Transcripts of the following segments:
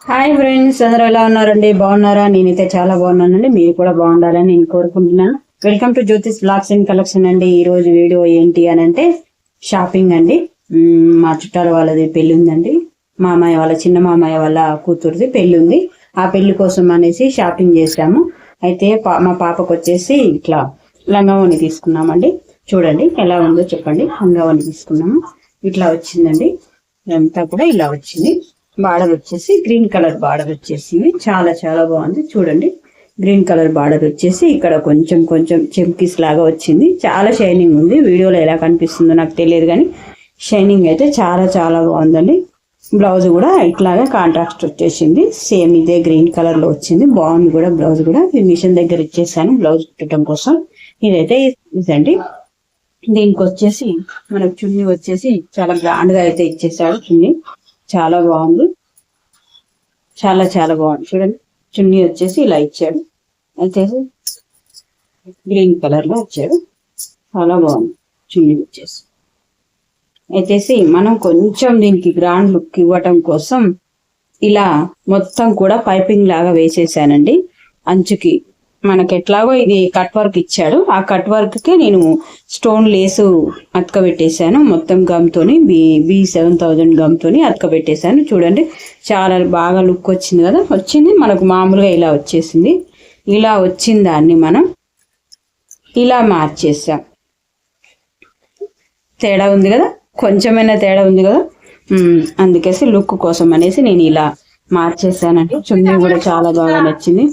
Hi friends అందరూ ఎలా ఉన్నారండి? బాగున్నారా? నేనైతే చాలా బాగున్నానండి. మీరు కూడా బాగుండాలని నేను కోరుకుంటున్నాను. Welcome to Jyotish blogs and collection అండి. ఈ రోజు వీడియో ఏంటి అని అంటే షాపింగ్ అండి. మా చుట్టాల వాళ్ళది పెళ్ళి ఉందండి. మామయ్య వాళ్ళ చిన్న మామయ్య వాళ్ళ కూతురుది పెళ్ళి ఉంది. ఆ పెళ్ళి కోసం అనేసి షాపింగ్ చేసాము అయితే పా- మా పాపకు వచ్చేసి ఇట్లా లంగావని తీసుకున్నామండి. చూడండి ఎలా ఉందో చెప్పండి. లంగావని తీసుకున్నాము. ఇట్లా వచ్చిందండి. ఇదంతా కూడా ఇలా వచ్చింది. బార్డర్ వచ్చేసి గ్రీన్ కలర్ బార్డర్ వచ్చేసింది చాలా చాలా బాగుంది. చూడండి. గ్రీన్ కలర్ బార్డర్ వచ్చేసి ఇక్కడ కొంచెం కొంచెం చెంకీస్ లాగా వచ్చింది. చాలా షైనింగ్ ఉంది. వీడియోలో ఎలా కనిపిస్తుందో నాకు తెలియదు కానీ షైనింగ్ అయితే చాలా చాలా బాగుందండి. బ్లౌజ్ కూడా ఇట్లాగే కాంట్రాక్ట్ వచ్చేసింది. సేమ్ ఇదే గ్రీన్ కలర్లో వచ్చింది. బాగుంది కూడా బ్లౌజ్ కూడా. ఈ మిషన్ దగ్గర ఇచ్చేసాను బ్లౌజ్ కుట్టడం కోసం. ఇదైతే ఇదండి. దీనికి వచ్చేసి మనకు చున్నీ వచ్చేసి చాలా గ్రాండ్గా అయితే ఇచ్చేసాడు చున్నీ. చాలా బాగుంది. చాలా చాలా బాగుంది. చూడండి చున్నీ వచ్చేసి ఇలా ఇచ్చాడు. వచ్చేసి గ్రీన్ కలర్లో వచ్చాడు చాలా బాగుంది చున్నీ వచ్చేసి. అయితేసి మనం కొంచెం దీనికి గ్రాండ్ లుక్ ఇవ్వటం కోసం ఇలా మొత్తం కూడా పైపింగ్ లాగా వేసేసానండి. అంచుకి మనకి ఎట్లాగో ఇది కట్ వర్క్ ఇచ్చాడు. ఆ కట్ వర్క్కి నేను స్టోన్ లేసు అతకబెట్టేశాను. మొత్తం గమ్తోని బి బి సెవెన్ థౌజండ్ గమ్తోని అతకబెట్టేశాను. చూడండి చాలా బాగా లుక్ వచ్చింది కదా. వచ్చింది మనకు మామూలుగా ఇలా వచ్చేసింది. ఇలా వచ్చిన దాన్ని మనం ఇలా మార్చేసాం తేడా ఉంది కదా? కొంచెమైనా తేడా ఉంది కదా? అందుకేసి లుక్ కోసం అనేసి నేను ఇలా మార్చేసానండి చున్నీ కూడా చాలా బాగా నచ్చింది.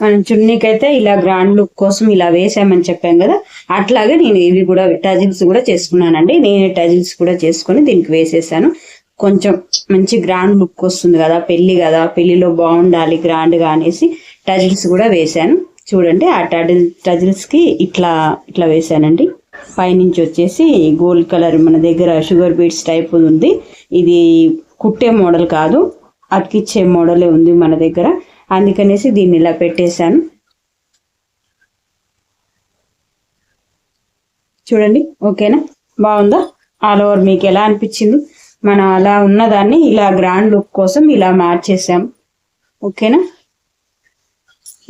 మనం చున్నీకైతే ఇలా గ్రాండ్ లుక్ కోసం ఇలా వేసామని చెప్పాం కదా అట్లాగే నేను ఇవి కూడా టజిల్స్ కూడా చేసుకున్నానండి. నేను టజిల్స్ కూడా చేసుకొని దీనికి వేసేసాను. కొంచెం మంచి గ్రాండ్ లుక్ వస్తుంది కదా పెళ్ళి కదా పెళ్ళిలో బాగుండాలి గ్రాండ్గా అనేసి టజిల్స్ కూడా వేసాను చూడండి ఆ టజిల్ టజిల్స్కి ఇట్లా ఇట్లా వేసానండి పైనుంచి వచ్చేసి గోల్డ్ కలర్ మన దగ్గర షుగర్ బీట్స్ టైప్ ఉంది. ఇది కుట్టే మోడల్ కాదు అతికిచ్చే మోడలే ఉంది మన దగ్గర. అందుకనేసి దీన్ని ఇలా పెట్టేశాను. చూడండి ఓకేనా? బాగుందా? ఆల్ ఓవర్ మీకు ఎలా అనిపించింది? మనం అలా ఉన్నదాన్ని ఇలా గ్రాండ్ లుక్ కోసం ఇలా మార్చేసాం ఓకేనా?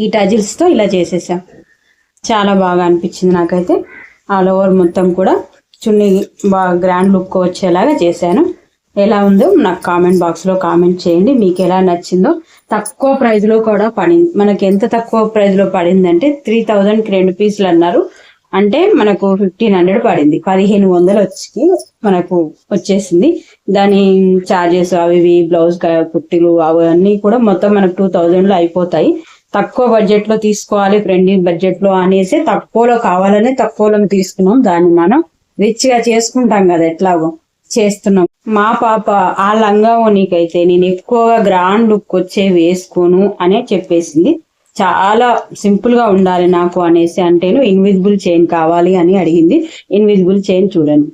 ఈ టజిల్స్తో ఇలా చేసేసాం. చాలా బాగా అనిపించింది నాకైతే. ఆల్ ఓవర్ మొత్తం కూడా. చున్నీ బాగా గ్రాండ్ లుక్ వచ్చేలాగా చేశాను. ఎలా ఉందో నాకు కామెంట్ బాక్స్లో కామెంట్ చేయండి. మీకు ఎలా నచ్చిందో తక్కువ ప్రైజ్లో కూడా పడింది మనకి ఎంత తక్కువ ప్రైజ్లో పడిందంటే త్రీ థౌజండ్కి రెండు పీసులు అన్నారు. అంటే మనకు ఫిఫ్టీన్ హండ్రెడ్ పడింది. పదిహేను వందలు వచ్చి మనకు వచ్చేసింది. దాని చార్జెస్ అవి ఇవి బ్లౌజ్ కుట్టిలు అవన్నీ కూడా మొత్తం మనకు టూ థౌజండ్లో అయిపోతాయి. తక్కువ బడ్జెట్లో తీసుకోవాలి ఫ్రెండింగ్ బడ్జెట్లో అనేసి తక్కువలో కావాలనే తక్కువలో తీసుకున్నాం. దాన్ని మనం రిచ్గా చేసుకుంటాం కదా ఎట్లాగో చేస్తున్నాం. మా పాప ఆ లంగా ఓనికైతే నేను ఎక్కువగా గ్రాండ్ లుక్ వచ్చే వేసుకోను అనే చెప్పేసింది. చాలా సింపుల్గా ఉండాలి నాకు అనేసి అంటేను ఇన్విజిబుల్ చైన్ కావాలి అని అడిగింది. ఇన్విజిబుల్ చైన్ చూడండి.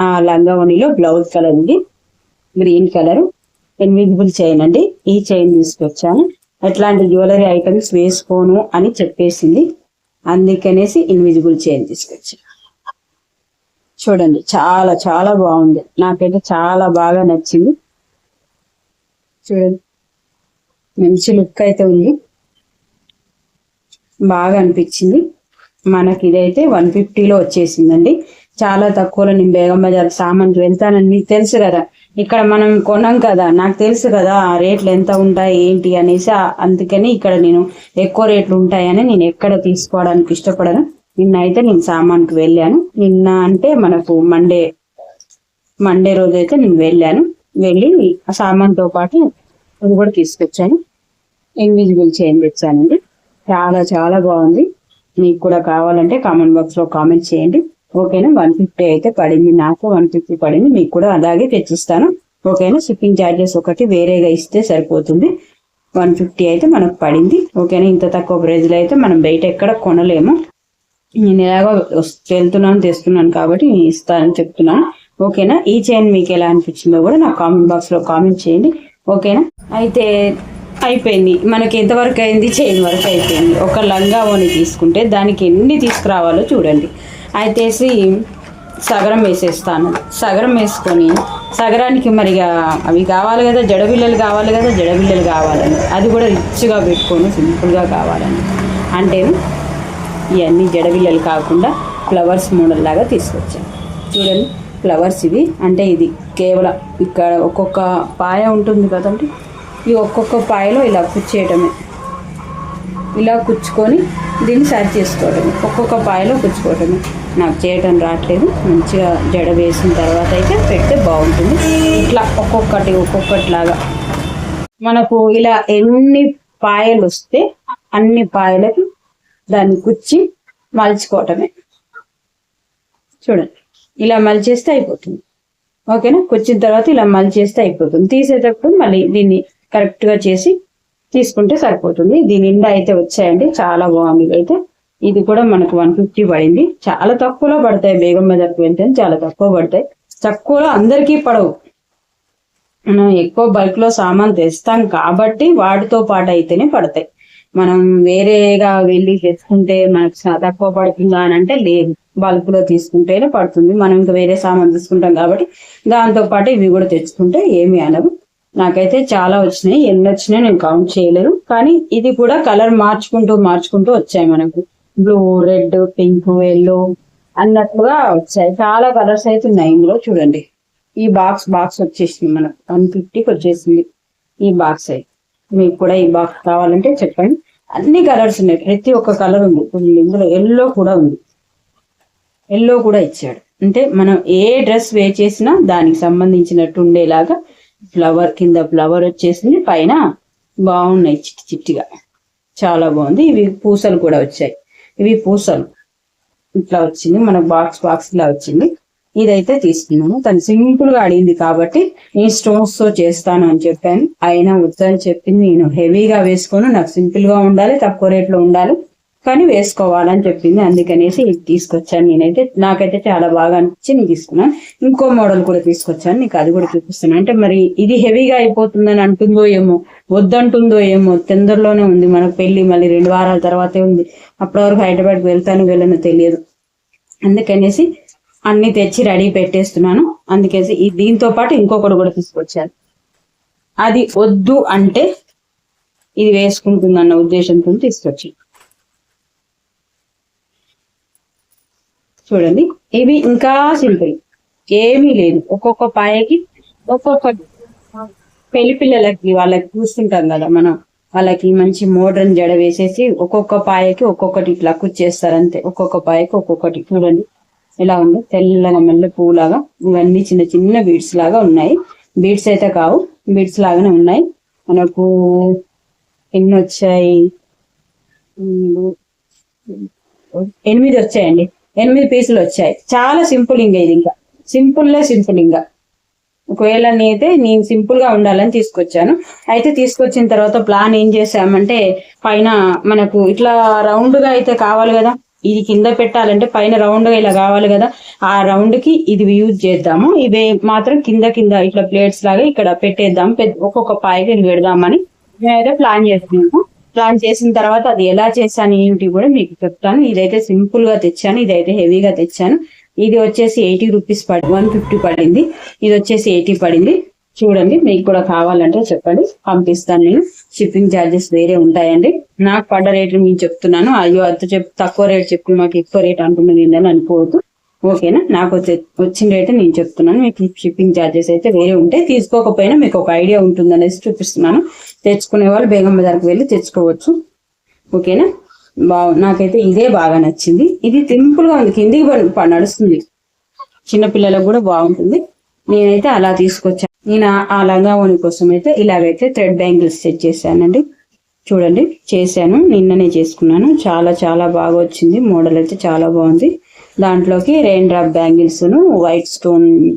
ఆ లంగా బ్లౌజ్ కలర్ ఉంది. గ్రీన్ కలర్ ఇన్విజిబుల్ చైన్ అండి. ఈ చైన్ తీసుకొచ్చాను. ఎట్లాంటి జ్యువెలరీ ఐటమ్స్ వేసుకోను అని చెప్పేసింది. అందుకనేసి ఇన్విజిబుల్ చైన్ తీసుకొచ్చాను. చూడండి చాలా చాలా బాగుంది. నాకైతే చాలా బాగా నచ్చింది. చూడండి మంచి లుక్ అయితే ఉంది. బాగా అనిపించింది. మనకి ఇదైతే వన్ ఫిఫ్టీలో వచ్చేసిందండి. చాలా తక్కువలో నేను బేగం బజార్ సామాన్కి వెళ్తానని మీకు తెలుసు కదా. ఇక్కడ మనం కొనం కదా నాకు తెలుసు కదా ఆ రేట్లు ఎంత ఉంటాయి ఏంటి అనేసి. అందుకని ఇక్కడ నేను ఎక్కువ రేట్లు ఉంటాయని నేను ఎక్కడ తీసుకోవడానికి ఇష్టపడను. నిన్న అయితే నేను సామాన్కి వెళ్ళాను. నిన్న అంటే మనకు మండే మండే రోజు అయితే నేను వెళ్ళాను. వెళ్ళి ఆ సామాన్తో పాటు అది కూడా తీసుకొచ్చాను. ఇన్విజిబుల్ చేంజ్ తెచ్చానండి. చాలా చాలా బాగుంది. మీకు కూడా కావాలంటే కామెంట్ బాక్స్లో కామెంట్ చేయండి. ఓకేనా? వన్ ఫిఫ్టీ అయితే పడింది. నాకు వన్ ఫిఫ్టీ పడింది. మీకు కూడా అలాగే తెచ్చిస్తాను. ఓకేనా? షిప్పింగ్ ఛార్జెస్ ఒకటి వేరేగా ఇస్తే సరిపోతుంది. వన్ ఫిఫ్టీ అయితే మనకు పడింది. ఓకేనా? ఇంత తక్కువ ప్రైజ్లో అయితే మనం బయట ఎక్కడ కొనలేము. నేను ఎలాగో వెళ్తున్నాను తెస్తున్నాను కాబట్టి నేను ఇస్తానని చెప్తున్నాను. ఓకేనా? ఈ చైన్ మీకు ఎలా అనిపించిందో కూడా నాకు కామెంట్ బాక్స్లో కామెంట్ చేయండి. ఓకేనా? అయితే అయిపోయింది. మనకి ఎంతవరకు అయింది? చైన్ వరకు అయిపోయింది. ఒక లంగా ఓని తీసుకుంటే దానికి ఎన్ని తీసుకురావాలో చూడండి. అయితేసి సగరం వేసేస్తాను. సగరం వేసుకొని సగరానికి మరిగా అవి కావాలి కదా జడబిల్లలు కావాలి కదా జడబిల్లలు కావాలని. అది కూడా రిచ్గా పెట్టుకొని సింపుల్గా కావాలని. అంటే ఇవన్నీ జడవిల్లలు కాకుండా ఫ్లవర్స్ మోడల్ లాగా తీసుకొచ్చాను. చూడండి ఫ్లవర్స్ ఇవి. అంటే ఇది కేవలం ఇక్కడ ఒక్కొక్క పాయ ఉంటుంది కదండి. ఈ ఒక్కొక్క పాయలో ఇలా కుచ్చేయటమే. ఇలా కుచ్చుకొని దీన్ని సరి చేసుకోవటమే. ఒక్కొక్క పాయలో కుచ్చుకోవటమే. నాకు చేయటం రావట్లేదు. మంచిగా జడ వేసిన తర్వాత అయితే పెడితే బాగుంటుంది. ఇట్లా ఒక్కొక్కటి ఒక్కొక్కటిలాగా. మనకు ఇలా ఎన్ని పాయలు వస్తే అన్ని పాయలకి దాన్ని కుచ్చి మలుచుకోవటమే. చూడండి ఇలా మలిచేస్తే అయిపోతుంది. ఓకేనా? కుచ్చిన తర్వాత ఇలా మలిచేస్తే అయిపోతుంది. తీసేటప్పుడు మళ్ళీ దీన్ని కరెక్ట్గా చేసి తీసుకుంటే సరిపోతుంది. దీని నిండా అయితే వచ్చాయండి. చాలా బాగుంది అయితే ఇది కూడా మనకు వన్ ఫిఫ్టీ పడింది. చాలా తక్కువలో పడతాయి బేగం బజార్కి వెళ్తే చాలా తక్కువ పడతాయి. తక్కువలో అందరికీ పడవు. మనం ఎక్కువ బల్క్లో సామాన్ తెస్తాం కాబట్టి వాటితో పాటు అయితేనే పడతాయి. మనం వేరేగా వెళ్ళి తెచ్చుకుంటే మనకు తక్కువ పడుతుందా అని అంటే లేదు. బల్క్లో తీసుకుంటేనే పడుతుంది. మనం ఇంకా వేరే సామాన్ తీసుకుంటాం కాబట్టి దాంతో పాటు ఇవి కూడా తెచ్చుకుంటే ఏమీ అనవు. నాకైతే చాలా వచ్చినాయి. ఎన్ని వచ్చినాయి నేను కౌంట్ చేయలేను. కానీ ఇది కూడా కలర్ మార్చుకుంటూ మార్చుకుంటూ వచ్చాయి మనకు. బ్లూ రెడ్ పింక్ ఎల్లో అన్నట్లుగా వచ్చాయి. చాలా కలర్స్ అయితే ఉన్నాయి ఇందులో. చూడండి. ఈ బాక్స్ బాక్స్ వచ్చేసింది మనకు. వన్ ఫిఫ్టీకి వచ్చేసింది ఈ బాక్స్ అయితే. మీకు కూడా ఈ బాక్స్ కావాలంటే చెప్పండి. అన్ని కలర్స్ ఉన్నాయి. ప్రతి ఒక్క కలర్ ఉంది. కొన్ని ఇందులో ఎల్లో కూడా ఉంది. ఎల్లో కూడా ఇచ్చాడు. అంటే మనం ఏ డ్రెస్ వే చేసినా దానికి సంబంధించినట్టు ఉండేలాగా ఫ్లవర్ కింద ఫ్లవర్ వచ్చేసింది. పైన బాగున్నాయి చిట్టి చిట్టిగా. చాలా బాగుంది. ఇవి పూసలు కూడా వచ్చాయి. ఇవి పూసలు. ఇట్లా వచ్చింది. మనకు బాక్స్ బాక్స్ ఇలా వచ్చింది. ఇదైతే తీసుకున్నాను. తను సింపుల్గా అడిగింది కాబట్టి నేను స్టోన్స్తో చేస్తాను అని చెప్పాను. అయినా వద్దని చెప్పింది నేను. హెవీగా వేసుకోను. నాకు సింపుల్గా ఉండాలి తక్కువ రేట్లో ఉండాలి కానీ వేసుకోవాలని చెప్పింది. అందుకనేసి ఇది తీసుకొచ్చాను నేనైతే. నాకైతే చాలా బాగా అనిపించి నేను తీసుకున్నాను. ఇంకో మోడల్ కూడా తీసుకొచ్చాను. నీకు అది కూడా చూపిస్తాను. అంటే మరి ఇది హెవీగా అయిపోతుందని అంటుందో ఏమో వద్దంటుందో ఏమో తొందరలోనే ఉంది. మనకు పెళ్ళి మళ్ళీ రెండు వారాల తర్వాతే ఉంది. అప్పటి వరకు హైదరాబాద్కి వెళ్తాను వెళ్ళను తెలియదు. అందుకనేసి అన్ని తెచ్చి రెడీ పెట్టేస్తున్నాను. అందుకేసి ఈ దీంతో పాటు ఇంకొకటి కూడా తీసుకొచ్చాను. అది వద్దు అంటే ఇది వేసుకుంటుందన్న ఉద్దేశంతో తీసుకొచ్చి చూడండి ఇవి ఇంకా సింపుల్. ఏమీ లేదు. ఒక్కొక్క పాయకి ఒక్కొక్క పెళ్ళి పిల్లలకి వాళ్ళకి చూస్తుంటాం కదా మనం. వాళ్ళకి మంచి మోడ్రన్ జడ వేసేసి ఒక్కొక్క పాయకి ఒక్కొక్కటి ఇట్లా కుచ్చేస్తారు అంతే. ఒక్కొక్క పాయకి ఒక్కొక్కటి. చూడండి. ఇలా ఉంది తెల్లగా మెల్ల పువ్వులాగా ఇవన్నీ చిన్న చిన్న బీడ్స్ లాగా ఉన్నాయి. బీడ్స్ అయితే కావు. బీడ్స్ లాగానే ఉన్నాయి. మనకు ఎన్ని వచ్చాయి? ఎనిమిది వచ్చాయండి. ఎనిమిది పీసులు వచ్చాయి. చాలా సింపుల్ ఇంకా ఇది ఇంకా. సింపుల్లే సింపుల్ ఇంకా ఒకవేళ నేనైతే నేను సింపుల్గా ఉండాలని తీసుకొచ్చాను. అయితే తీసుకొచ్చిన తర్వాత ప్లాన్ ఏం చేసామంటే పైన మనకు ఇట్లా రౌండ్గా అయితే కావాలి కదా. ఇది కింద పెట్టాలంటే పైన రౌండ్గా ఇలా కావాలి కదా. ఆ రౌండ్కి ఇది యూజ్ చేద్దాము. ఇవి మాత్రం కింద కింద ఇట్లా ప్లేట్స్ లాగా ఇక్కడ పెట్టేద్దాం పెద్ద- ఒక్కొక్క పాయకి ఇది పెడదామని నేనైతే ప్లాన్ చేస్తున్నాను ప్లాన్ చేసిన తర్వాత అది ఎలా చేశాను ఏమిటి కూడా మీకు చెప్తాను. ఇదైతే సింపుల్గా తెచ్చాను. ఇదైతే హెవీగా తెచ్చాను. ఇది వచ్చేసి ఎయిటీ రూపీస్ పడి వన్ ఫిఫ్టీ పడింది. ఇది వచ్చేసి ఎయిటీ పడింది. చూడండి మీకు కూడా కావాలంటే చెప్పండి. పంపిస్తాను నేను. షిప్పింగ్ ఛార్జెస్ వేరే ఉంటాయండి. నాకు పడ్డ రేట్ నేను చెప్తున్నాను. అయ్యో అంత చెప్ తక్కువ రేట్ చెప్పి మాకు ఎక్కువ రేట్ అంటున్నది ఏంటని అనుకోవద్దు. ఓకేనా? నాకు వచ్చిన రేట్ నేను చెప్తున్నాను. మీకు షిప్పింగ్ ఛార్జెస్ అయితే వేరే ఉంటాయి. తీసుకోకపోయినా మీకు ఒక ఐడియా ఉంటుంది అనేసి చూపిస్తున్నాను. తెచ్చుకునే వాళ్ళు బేగం బజార్కి వెళ్ళి తెచ్చుకోవచ్చు. ఓకేనా? బాగు నాకైతే ఇదే బాగా నచ్చింది. ఇది సింపుల్గా ఉంది. కిందికి నడుస్తుంది. చిన్న పిల్లలకు కూడా బాగుంటుంది. నేనైతే అలా తీసుకొచ్చాను. నేను ఆ- లంగా ఓని కోసం అయితే ఇలాగైతే థ్రెడ్ బ్యాంగిల్స్ సెట్ చేశానండి. చూడండి చేశాను. నిన్ననే చేసుకున్నాను. చాలా చాలా బాగా వచ్చింది. మోడల్ అయితే చాలా బాగుంది. దాంట్లోకి rain drop bangles white stone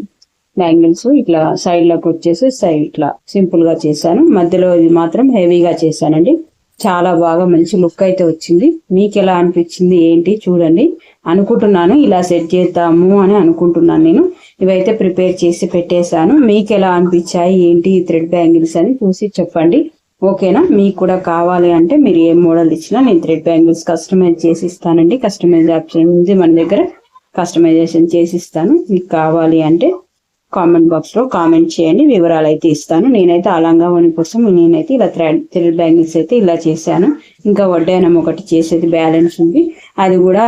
bangles ఇట్లా సైడ్లోకి వచ్చేసి సైడ్ ఇట్లా సింపుల్గా చేశాను. మధ్యలో ఇది మాత్రం హెవీగా చేశానండి. చాలా బాగా మంచి లుక్ అయితే వచ్చింది. మీకు ఎలా అనిపించింది ఏంటి చూడండి. అనుకుంటున్నాను ఇలా సెట్ చేద్దాము అని అనుకుంటున్నాను నేను. ఇవైతే ప్రిపేర్ చేసి పెట్టేశాను. మీకు ఎలా అనిపించాయి ఏంటి థ్రెడ్ బ్యాంగిల్స్ అని చూసి చెప్పండి. ఓకేనా మీకు కూడా కావాలి అంటే మీరు ఏ మోడల్ ఇచ్చినా నేను థ్రెడ్ బ్యాంగిల్స్ కస్టమైజ్ చేసి ఇస్తానండి. కస్టమైజ్ ఆప్షన్ ఉంది మన దగ్గర కస్టమైజేషన్ చేసి ఇస్తాను. మీకు కావాలి అంటే కామెంట్ బాక్స్లో కామెంట్ చేయండి వివరాలు అయితే ఇస్తాను. నేనైతే ఆ కోసం నేనైతే ఇలా థ్రెడ్ థ్రెడ్ బ్యాంగిల్స్ అయితే ఇలా చేశాను. ఇంకా వడ్డానం ఒకటి చేసేది బ్యాలెన్స్ ఉంది. అది కూడా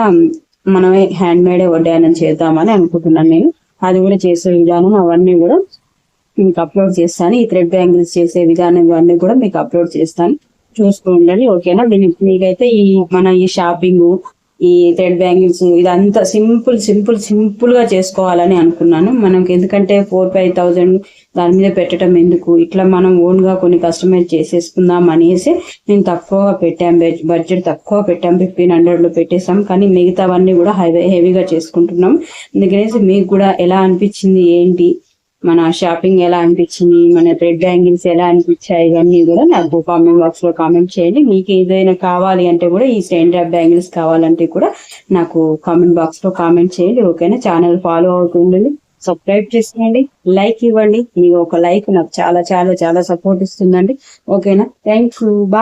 మనమే హ్యాండ్ మేడే వడ్డానం చేద్దామని అనుకుంటున్నాను నేను. అది కూడా చేసే విధానం అవన్నీ కూడా మీకు అప్లోడ్ చేస్తాను. ఈ థ్రెడ్ బ్యాంగిల్స్ చేసే విధానం ఇవన్నీ కూడా మీకు అప్లోడ్ చేస్తాను. చూస్తూ ఉండండి ఓకేనా? మీకైతే ఈ మన ఈ షాపింగ్ ఈ థ్రెడ్ బ్యాంగిల్స్ ఇదంతా సింపుల్ సింపుల్ సింపుల్గా చేసుకోవాలని అనుకున్నాను. మనకి ఎందుకంటే ఫోర్ ఫైవ్ థౌజండ్ దాని మీద పెట్టడం ఎందుకు? ఇట్లా మనం ఓన్గా కొన్ని కస్టమైజ్ చేసేసుకుందాం అనేసి నేను తక్కువగా పెట్టాం. బడ్జెట్ తక్కువ పెట్టాం. ఫిఫ్టీన్ హండ్రెడ్లో పెట్టేసాం కానీ మిగతావన్నీ కూడా హెవీ హెవీగా చేసుకుంటున్నాం. అందుకనేసి మీకు కూడా ఎలా అనిపించింది? ఏంటి? మన షాపింగ్ ఎలా అనిపించింది? మన థ్రెడ్ బ్యాంగిల్స్ ఎలా అనిపించాయి? ఇవన్నీ కూడా నాకు కామెంట్ బాక్స్లో కామెంట్ చేయండి. మీకు ఏదైనా కావాలి అంటే కూడా ఈ స్టాండ్ డ్రాప్ బ్యాంగిల్స్ కావాలంటే కూడా నాకు కామెంట్ బాక్స్లో కామెంట్ చేయండి. ఓకేనా ఛానల్ ఫాలో అవుతుండండి సబ్స్క్రైబ్ చేసుకోండి. లైక్ ఇవ్వండి. మీ ఒక లైక్ నాకు చాలా చాలా చాలా సపోర్ట్ ఇస్తుందండి. ఓకేనా థ్యాంక్ యూ బాయ్